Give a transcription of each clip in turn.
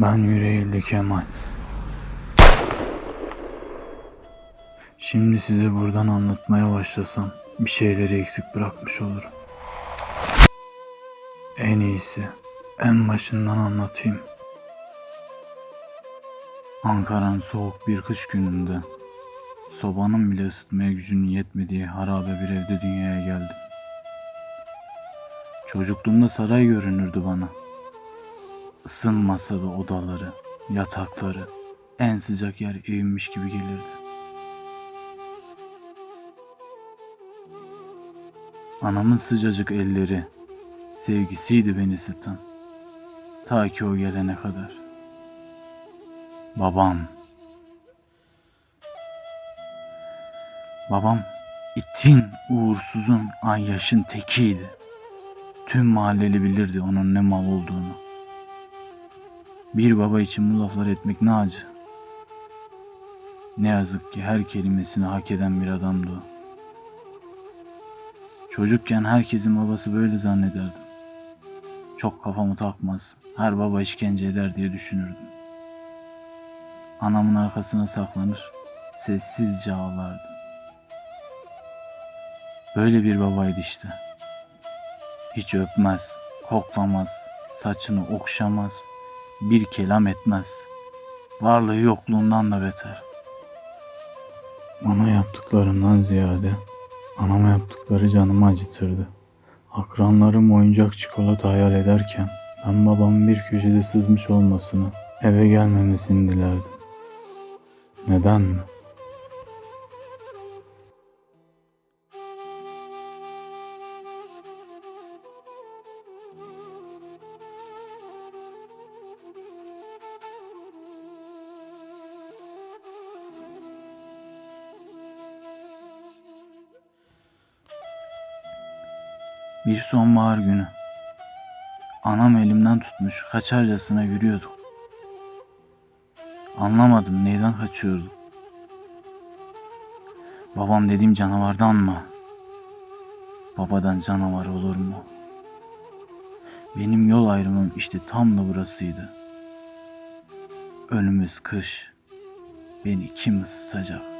Ben Yüreğirli Kemal. Şimdi size buradan anlatmaya başlasam bir şeyleri eksik bırakmış olurum. En iyisi en başından anlatayım. Ankara'nın soğuk bir kış gününde sobanın bile ısıtmaya gücünün yetmediği harabe bir evde dünyaya geldim. Çocukluğumda saray görünürdü bana. Isınmasa da odaları, yatakları en sıcak yer evimmiş gibi gelirdi. Anamın sıcacık elleri, sevgisiydi beni ısıtan. Ta ki o gelene kadar. Babam. Babam itin, uğursuzun, ayyaşın tekiydi. Tüm mahalleli bilirdi onun ne mal olduğunu. Bir baba için bu laflar etmek ne acı. Ne yazık ki her kelimesini hak eden bir adamdı o. Çocukken herkesin babası böyle zannederdim. Çok kafamı takmaz, her baba işkence eder diye düşünürdüm. Anamın arkasına saklanır, sessizce ağlardım. Böyle bir babaydı işte. Hiç öpmez, koklamaz, saçını okşamaz, bir kelam etmez. Varlığı yokluğundan da beter. Bana yaptıklarından ziyade anama yaptıkları canımı acıtırdı. Akranlarım oyuncak çikolata hayal ederken ben babamın bir köşede sızmış olmasını, eve gelmemesini dilerdim. Neden mi? Bir sonbahar günü. Anam elimden tutmuş kaçarcasına yürüyorduk. Anlamadım neyden kaçıyorduk. Babam dediğim canavardan mı? Babadan canavar olur mu? Benim yol ayrımım işte tam da burasıydı. Önümüz kış. Beni kim ısıtacak?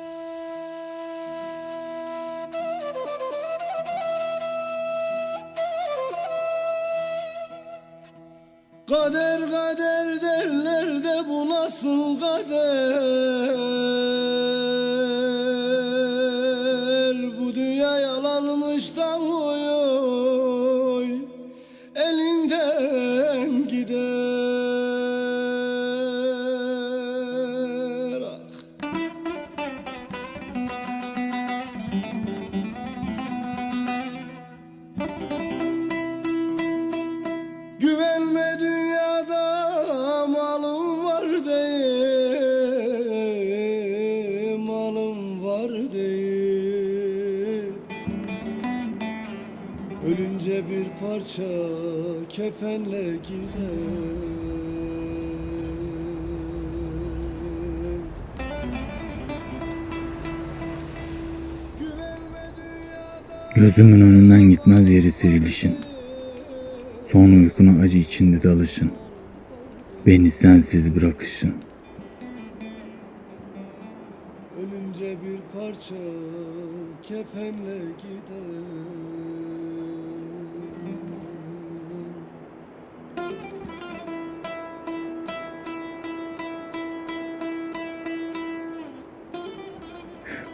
Kader kader derler de bu nasıl kader. Bu dünya yalanmış da oy Bir parça kefenle gider Güvenme dünyada Gözümün önünden gitmez yeri serilişin. Son uykuna acı içinde dalışın. Beni sensiz bırakışın. Ölünce bir parça kefenle gider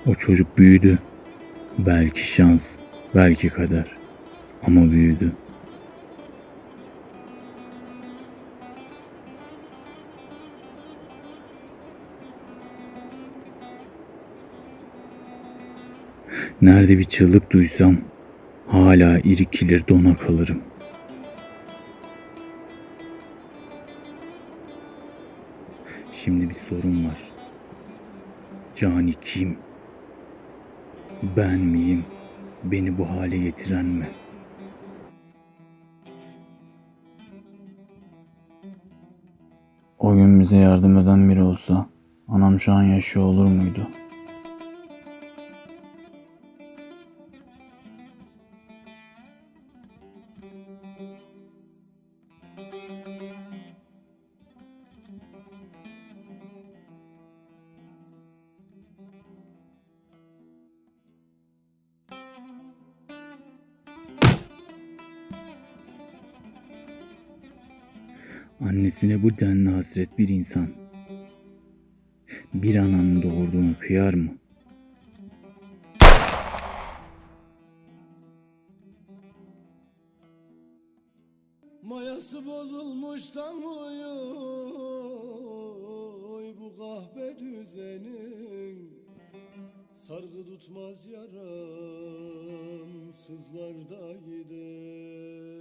O çocuk büyüdü. Belki şans, belki kader. Ama büyüdü. Nerede bir çığlık duysam hala irkilir dona kalırım. Şimdi bir sorun var. Cani kim? Ben miyim? Beni bu hale getiren mi? O gün bize yardım eden biri olsa anam şu an yaşıyor olur muydu? Annesine bu denli hasret bir insan. Bir ananın doğurduğunu kıyar mı? Mayası bozulmuş da oy bu kahve düzenin Sargı tutmaz yaram sızlar da gider